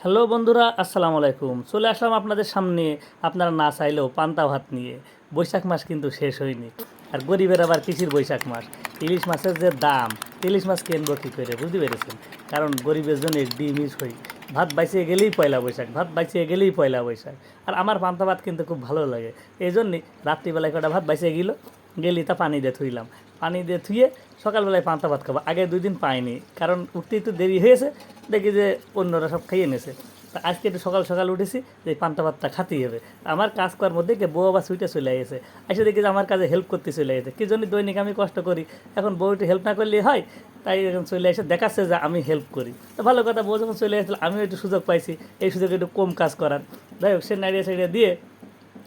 Hello বন্ধুরা, আসসালামু আলাইকুম। চলে আসলাম আপনাদের সামনে আপনারা না চাইলেও পান্তা ভাত নিয়ে। বৈশাখ মাস কিন্তু শেষ হয়নি। আর গরিবের আবার কৃষির বৈশাখ মাস। ইলিশ মাছের যে দাম, ইলিশ মাছ কিনবো কী করে, বুঝতে পেরেছেন? কারণ গরিবের জন্য ডিম ইস হই। ভাত বাইসিয়ে গেলেই পয়লা বৈশাখ, ভাত বাইসিয়ে গেলেই পয়লা বৈশাখ। আর আমার পান্তা ভাত কিন্তু খুব ভালো লাগে। এই জন্যই রাত্রিবেলায় কটা ভাত বাইসিয়ে গেল, গেলি তা পানি দিয়ে থুইলাম। পানি দিয়ে থুয়ে সকালবেলায় পান্তা ভাত খাব। আগে দুই দিন পাইনি, কারণ উঠতে একটু দেরি হয়েছে, দেখি যে অন্যরা সব খাইয়ে নিয়েছে তা আজকে একটু সকাল সকাল উঠেছি যে পান্তা ভাতটা খাতেই হবে। আমার কাজ করার মধ্যে কে বউ আবার সুইটে চলে গেছে এসে দেখি যে আমার কাজে হেল্প করতে চলে গেছে কি জন্য দৈনিক আমি কষ্ট করি? এখন বউ একটু হেল্প না করলে হয়, তাই এখন চলে এসে দেখাচ্ছে যে আমি হেল্প করি। তো ভালো কথা, বউ যখন চলে আসলে আমিও একটু সুযোগ পাইছি, এই সুযোগে একটু কম কাজ করার। যাই হোক, সে নাড়িয়ে সাইড়িয়ে দিয়ে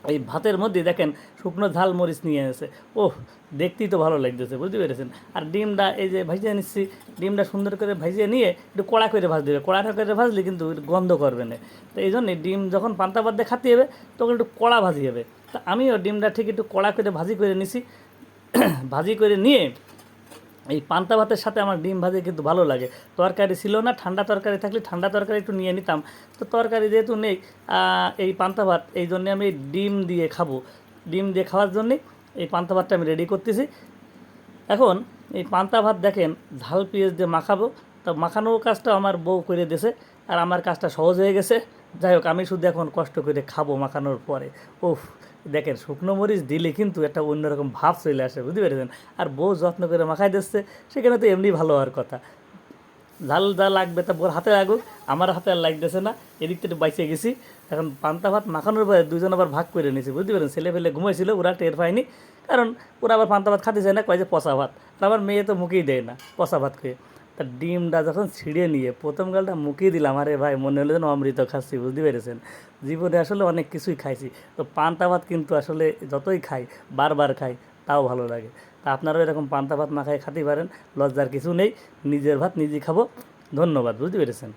এই ভাতের মধ্যে দেখেন শুকনো ঝাল মরিচ নিয়ে এসে। ওহ, দেখতেই তো ভালো লাগতেছে, বুঝতে পেরেছেন? আর ডিমটা, এই যে ভাজিয়ে নিচ্ছি, ডিমটা সুন্দর করে ভাজিয়ে নিয়ে একটু কড়া করে ভাজ দেবে কড়াটা করে ভাজলে কিন্তু গন্ধ করবে না। তো এই জন্যে ডিম যখন পান্তা পাত দিয়ে খাতে হবে, তখন একটু কড়া ভাজি হবে। তা আমিও ডিমটা ঠিক একটু কড়া করে ভাজি করে নিছি। ভাজি করে নিয়ে এই পান্তা ভাতের সাথে আমার ডিম ভাজি কিন্তু ভালো লাগে। তরকারি ছিল না, ঠান্ডা তরকারি থাকলে ঠান্ডা তরকারি একটু নিয়ে নিতাম। তো তরকারি যেহেতু নেই এই পান্তা ভাত, এই জন্যে আমি ডিম দিয়ে খাব। ডিম দিয়ে খাওয়ার জন্যে এই পান্তা ভাতটা আমি রেডি করতেছি। এখন এই পান্তা ভাত দেখেন, ঝাল পেঁয়াজ দিয়ে মাখাবো। তা মাখানোর কাজটা আমার বউ করে দিয়েছে, আর আমার কাজটা সহজ হয়ে গেছে। যাই হোক, আমি শুধু এখন কষ্ট করে খাব মাখানোর পরে। উফ, দেখেন, শুকনো মরিচ দিলে কিন্তু একটা অন্যরকম ভাব চলে আসে, বুঝতে পেরেছেন? আর বউ যত্ন করে মাখাই দিচ্ছে, সেখানে তো এমনি ভালো হওয়ার কথা। ঝাল যা লাগবে তা বোর হাতে লাগুক, আমার হাতে আর লাগতেছে না, এদিক থেকে বাইচে গেছি। এখন পান্তা ভাত মাখানোর পরে দুজন আবার ভাগ করে নিয়েছি, বুঝতে পারেন ছেলে ফেলে ঘুমাইছিল, ওরা টের পায়নি, কারণ ওরা আবার পান্তা ভাত খাতে চায় না, কয় যে পচা ভাত। আমার মেয়ে তো মুখেই দেয় না, পচা ভাত খেয়ে। ডিমটা যখন ছিঁড়ে নিয়ে প্রথম গালটা মুখিয়ে দিলাম, আরে ভাই, মনে হলো যেন অমৃত খাচ্ছি, বুঝতে পেরেছেন? জীবনে আসলে অনেক কিছুই খাইছি। তো পান্তা ভাত কিন্তু আসলে যতই খাই, বারবার খাই, তাও ভালো লাগে। তা আপনারাও এরকম পান্তা ভাত মাখায় খাতেই পারেন, লজ্জার কিছু নেই, নিজের ভাত নিজেই খাব। ধন্যবাদ, বুঝতে পেরেছেন?